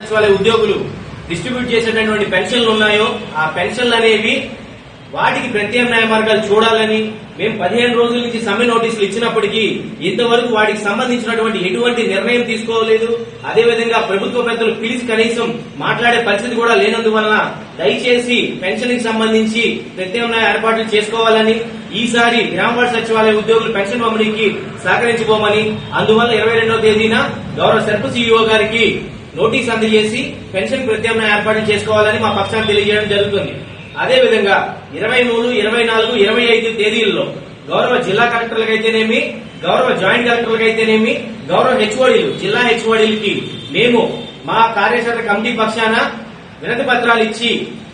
ఉద్యోగులు డిస్ట్రిబ్యూట్ చేసేటటువంటి పెన్షన్లు ఉన్నాయో ఆ పెన్షన్లు అనేవి వాటికి ప్రత్యామ్నాయ మార్గాలు చూడాలని మేము పదిహేను రోజుల నుంచి సమ్మె నోటీసులు ఇచ్చినప్పటికీ ఇంతవరకు వాటికి సంబంధించినటువంటి ఎటువంటి నిర్ణయం తీసుకోలేదు. అదేవిధంగా ప్రభుత్వ పెద్దలు పిలిచి కనీసం మాట్లాడే పరిస్థితి కూడా లేనందువలన దయచేసి పెన్షన్కి సంబంధించి ప్రత్యామ్నాయ ఏర్పాట్లు చేసుకోవాలని ఈసారి గ్రామవాడ సచివాలయ ఉద్యోగులు పెన్షన్ పంపిణీకి సహకరించబోమని అందువల్ల ఇరవై రెండవ తేదీన గౌరవ సర్పు సీఈఓ గారికి నోటీస్ అందజేసి పెన్షన్ ప్రత్యామ్నాయ ఏర్పాటు చేసుకోవాలని మా పక్షాన్ని తెలియజేయడం జరుగుతుంది. అదే విధంగా ఇరవై మూడు ఇరవై నాలుగు ఇరవై ఐదు తేదీల్లో గౌరవ జిల్లా కలెక్టర్లకు అయితేనేమి గౌరవ జాయింట్ కలెక్టర్లకు అయితేనేమి గౌరవ హెచ్ఓడీలు జిల్లా హెచ్ఓడీలకి మేము మా కార్యాచరణ కమిటీ పక్షాన వినతి పత్రాలు ఇచ్చి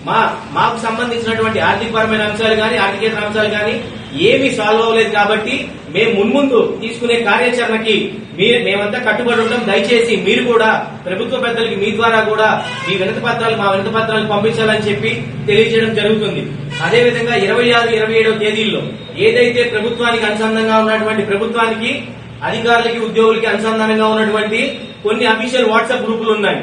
మా మాకు సంబంధించినటువంటి ఆర్థికపరమైన అంశాలు కానీ ఆర్థికేతర అంశాలు కానీ ఏమీ సాల్వ్ అవ్వలేదు కాబట్టి మేము మున్ముందు తీసుకునే కార్యాచరణకి మీరు మేమంతా కట్టుబడి ఉంటాం. దయచేసి మీరు కూడా ప్రభుత్వ పెద్దలకి మీ ద్వారా కూడా మీ వినతి పత్రాలు మా వినతి పత్రాలు పంపించాలని చెప్పి తెలియజేయడం జరుగుతుంది. అదేవిధంగా ఇరవై ఆరు ఇరవై ఏడవ తేదీల్లో ఏదైతే ప్రభుత్వానికి అనుసంధానంగా ఉన్నటువంటి ప్రభుత్వానికి అధికారులకి ఉద్యోగులకి అనుసంధానంగా ఉన్నటువంటి కొన్ని అఫీషియల్ వాట్సాప్ గ్రూపులు ఉన్నాయి.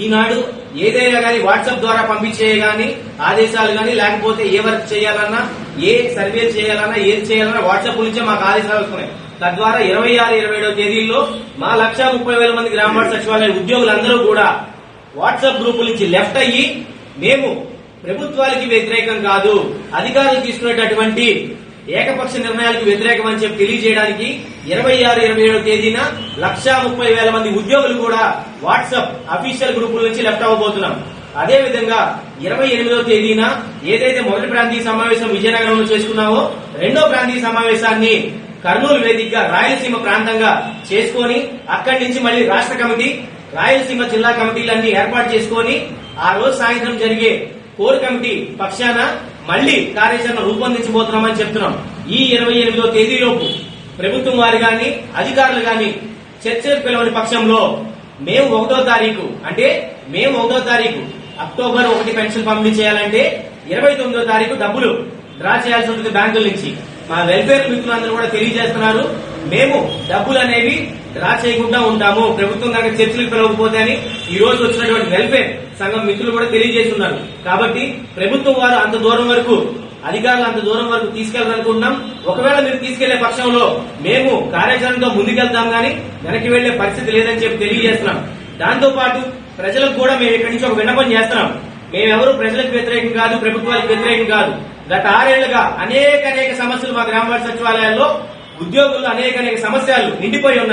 ఈనాడు ఏదైనా కానీ వాట్సాప్ ద్వారా పంపించే గానీ ఆదేశాలు గానీ లేకపోతే ఏ వర్క్ చేయాలన్నా ఏ సర్వే చేయాలన్నా ఏది చేయాలన్నా వాట్సాప్ గురించే మాకు ఆదేశాలు వస్తున్నాయి. తద్వారా ఇరవై ఆరు ఇరవై ఏడవ తేదీల్లో మా లక్ష ముప్పై వేల మంది గ్రామ సచివాలయ ఉద్యోగులందరూ కూడా వాట్సాప్ గ్రూపుల నుంచి లెఫ్ట్ అయ్యి మేము ప్రభుత్వాలకి వ్యతిరేకం కాదు అధికారులు తీసుకునేటటువంటి ఏకపక్ష నిర్ణయాలకు వ్యతిరేకమని చెప్పి తెలియజేయడానికి ఇరవై ఆరు ఇరవై ఏడవ తేదీన లక్షా ముప్పై వేల మంది ఉద్యోగులు కూడా వాట్సాప్ అఫీషియల్ గ్రూపుల నుంచి లెఫ్ట్ అవ్వబోతున్నాం. అదే విధంగా ఇరవై ఎనిమిదో తేదీన ఏదైతే మొదటి ప్రాంతీయ సమావేశం విజయనగరంలో చేసుకున్నామో రెండో ప్రాంతీయ సమావేశాన్ని కర్నూలు వేదికగా రాయలసీమ ప్రాంతంగా చేసుకొని అక్కడి నుంచి మళ్ళీ రాష్ట్ర కమిటీ రాయలసీమ జిల్లా కమిటీలన్నీ ఏర్పాటు చేసుకొని ఆ రోజు సాయంత్రం జరిగే కోర్ కమిటీ పక్షాన మళ్ళీ కార్యాచరణ రూపొందించబోతున్నామని చెప్తున్నాం. ఈ ఇరవై ఎనిమిదో తేదీలోపు ప్రభుత్వం వారు గాని అధికారులు గాని చర్చలు పిలవని పక్షంలో మేము ఒకటో తారీఖు అంటే మేము ఒకటో తారీఖు అక్టోబర్ ఒకటి పెన్షన్ పంపిణీ చేయాలంటే ఇరవై తొమ్మిదో తారీఖు డబ్బులు డ్రా చేయాల్సి ఉంటుంది బ్యాంకుల నుంచి. మా వెల్ఫేర్ మిత్రులందరూ కూడా తెలియజేస్తున్నారు. మేము డబ్బులు అనేవి డ్రా చేయకుండా ఉంటాము. ప్రభుత్వం కనుక చర్చలకు పిలవకపోతే అని ఈ రోజు వచ్చినటువంటి వెల్ఫేర్ సంఘం మిత్రులు కూడా తెలియజేస్తున్నారు. కాబట్టి ప్రభుత్వం వారు అంత దూరం వరకు అధికారులు అంత దూరం వరకు తీసుకెళ్ళాలనుకుంటున్నాం ఒకవేళ మీరు తీసుకెళ్ళే పక్షంలో మేము కార్యాచరణతో ముందుకెళ్తాం గానీ వెనక్కి వెళ్ళే పరిస్థితి లేదని చెప్పి తెలియజేస్తున్నాం. దాంతో పాటు ప్రజలకు కూడా మేము ఇక్కడి నుంచి ఒక విన్నపం చేస్తున్నాం. మేమెవరు ప్రజలకు వ్యతిరేకం కాదు ప్రభుత్వాలకు వ్యతిరేకం కాదు. గత ఆరేళ్ళుగా అనేక అనేక సమస్యలు మా గ్రామ సచివాలయాల్లో ఉద్యోగులు అనేక అనేక సమస్యలు నిండిపోయి ఉన్నాయి.